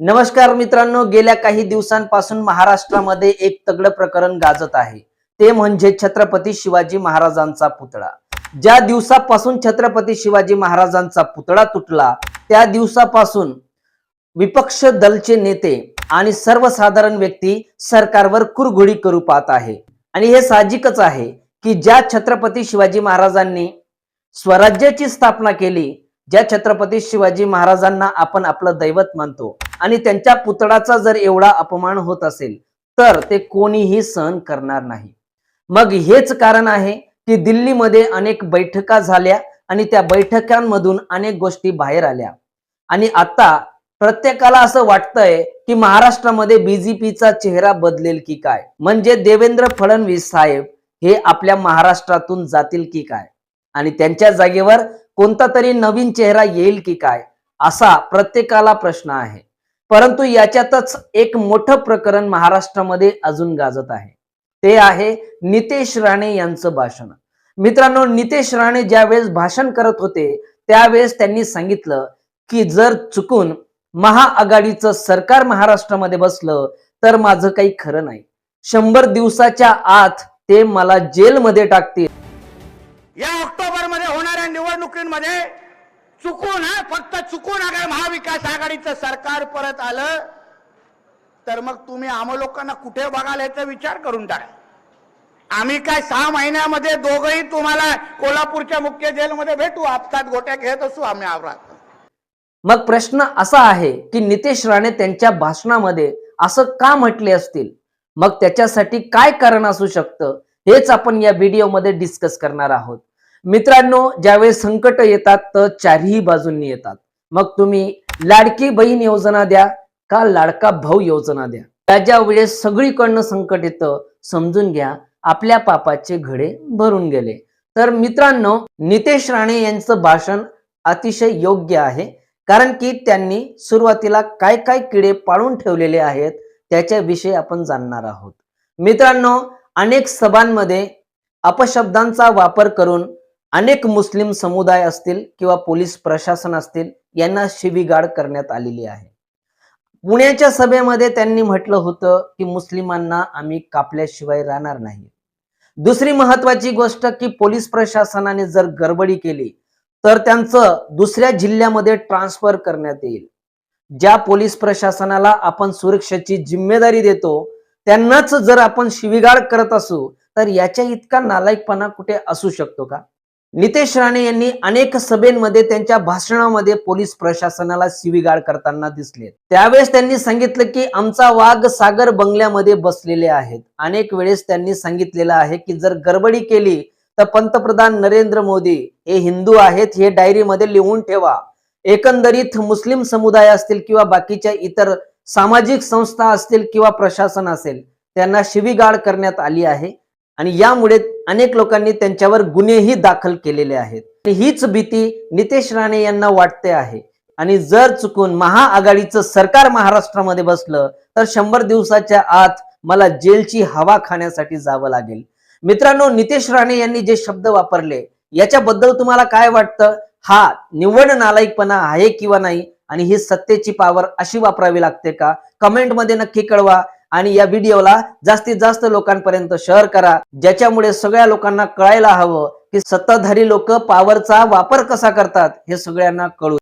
नमस्कार मित्रांनो गेल्या काही दिवसांपासून महाराष्ट्रामध्ये एक तगड प्रकरण गाजत आहे. ते म्हणजे छत्रपती शिवाजी महाराजांचा पुतळा. ज्या दिवसापासून छत्रपती शिवाजी महाराजांचा पुतळा तुटला त्या दिवसापासून विपक्ष दलचे नेते आणि सर्वसाधारण व्यक्ती सरकारवर कुरघोडी करू पाहत आहे. आणि हे साहजिकच आहे की ज्या छत्रपती शिवाजी महाराजांनी स्वराज्याची स्थापना केली ज्या छत्रपती शिवाजी महाराजांना आपण आपलं दैवत मानतो आणि त्यांच्या पुतळाचा जर एवढा अपमान होत असेल तर ते कोणीही सहन करणार नाही. मग हेच कारण आहे की दिल्लीमध्ये अनेक बैठका झाल्या आणि त्या बैठकांमधून अनेक गोष्टी बाहेर आल्या. आणि आता प्रत्येकाला असं वाटतंय की महाराष्ट्रामध्ये बीजेपीचा चेहरा बदलेल की काय? म्हणजे देवेंद्र फडणवीस साहेब हे आपल्या महाराष्ट्रातून जातील की काय? आणि त्यांच्या जागेवर कोणता तरी नवीन चेहरा येईल की काय? असा प्रत्येकाला प्रश्न आहे. परंतु याच्यातच एक मोठं प्रकरण महाराष्ट्रामध्ये अजून गाजत आहे. ते आहे नितेश राणे यांचं भाषण. मित्रांनो नितेश राणे ज्यावेळेस भाषण करत होते त्यावेळेस त्यांनी सांगितलं की जर चुकून महाआघाडीचं सरकार महाराष्ट्रामध्ये बसलं तर माझं काही खरं नाही. शंभर दिवसाच्या आत ते मला जेलमध्ये टाकतील. या ऑक्टोबरमध्ये होणाऱ्या निवडणुकीमध्ये चुकून हा फक्त चुकून अगर महाविकास आघाडीचं सरकार परत आलं तर मग तुम्ही आम लोकांना कुठे बघाल याचा विचार करून टाका. आम्ही काय सहा महिन्यामध्ये दोघही तुम्हाला कोल्हापूरच्या मुख्य जेलमध्ये भेटू आपसात गोट्या खेळत असू आम्ही आवरात मग प्रश्न असा आहे की नितेश राणे त्यांच्या भाषणामध्ये असं का म्हटले असतील? मग त्याच्यासाठी काय कारण असू शकतं? हेच आपण या व्हिडिओमध्ये डिस्कस करणार आहोत. मित्रांनो ज्यावेळेस संकट येतात तर चारही बाजूंनी येतात. मग तुम्ही लाडकी बहीण योजना द्या का लाडका भाऊ योजना द्या? त्या ज्या वेळेस सगळीकडनं संकट येतं समजून घ्या आपल्या पापाचे घडे भरून गेले. तर मित्रांनो नितेश राणे यांचं भाषण अतिशय योग्य आहे कारण की त्यांनी सुरुवातीला काय काय किडे पाळून ठेवलेले आहेत त्याच्याविषयी आपण जाणणार आहोत. मित्रांनो अनेक सभांमध्ये अपशब्दांचा वापर करून अनेक मुस्लिम समुदाय असतील किंवा पोलीस प्रशासन असतील यांना शिवीगाळ करण्यात आलेली आहे. पुण्याच्या सभेमध्ये त्यांनी म्हटलं होतं की मुस्लिमांना आम्ही कापल्याशिवाय राहणार नाही. दुसरी महत्वाची गोष्ट की पोलीस प्रशासनाने जर गडबडी केली तर त्यांचं दुसऱ्या जिल्ह्यामध्ये ट्रान्सफर करण्यात येईल. ज्या पोलीस प्रशासनाला आपण सुरक्षेची जिम्मेदारी देतो त्यांनाच जर आपण शिवीगाळ करत असू तर याच्या इतका नालायकपणा कुठे असू शकतो का? नितेश राणे यांनी अनेक सभेमध्ये त्यांच्या भाषणामध्ये पोलीस प्रशासनाला शिवीगाळ करताना दिसले. त्यावेळेस त्यांनी सांगितलं की आमचा वाघ सागर बंगल्यामध्ये बसलेले आहेत. अनेक वेळेस त्यांनी सांगितलेलं आहे की जर गडबडी केली तर पंतप्रधान नरेंद्र मोदी हे हिंदू आहेत हे डायरीमध्ये लिहून ठेवा. एकंदरीत मुस्लिम समुदाय असतील किंवा बाकीच्या इतर सामाजिक संस्था असतील किंवा प्रशासन असेल त्यांना शिवीगाळ करण्यात आली आहे. आणि यामुळे अनेक लोकांनी त्यांच्यावर गुन्हेही दाखल केलेले आहेत. आणि हीच भीती नितेश राणे यांना वाटते आहे. आणि जर चुकून महाआघाडीचं सरकार महाराष्ट्रामध्ये बसलं तर शंभर दिवसाच्या आत मला जेलची हवा खाण्यासाठी जावं लागेल. मित्रांनो नितेश राणे यांनी जे शब्द वापरले याच्याबद्दल तुम्हाला काय वाटतं? हा निवड नालायकपणा आहे किंवा नाही? आणि ही सत्तेची पावर अशी वापरावी लागते का? कमेंटमध्ये नक्की कळवा. आणि या व्हिडिओला जास्तीत जास्त लोकांपर्यंत शेअर करा ज्याच्यामुळे सगळ्या लोकांना कळायला हवं की सत्ताधारी लोक पॉवरचा वापर कसा करतात हे सगळ्यांना कळू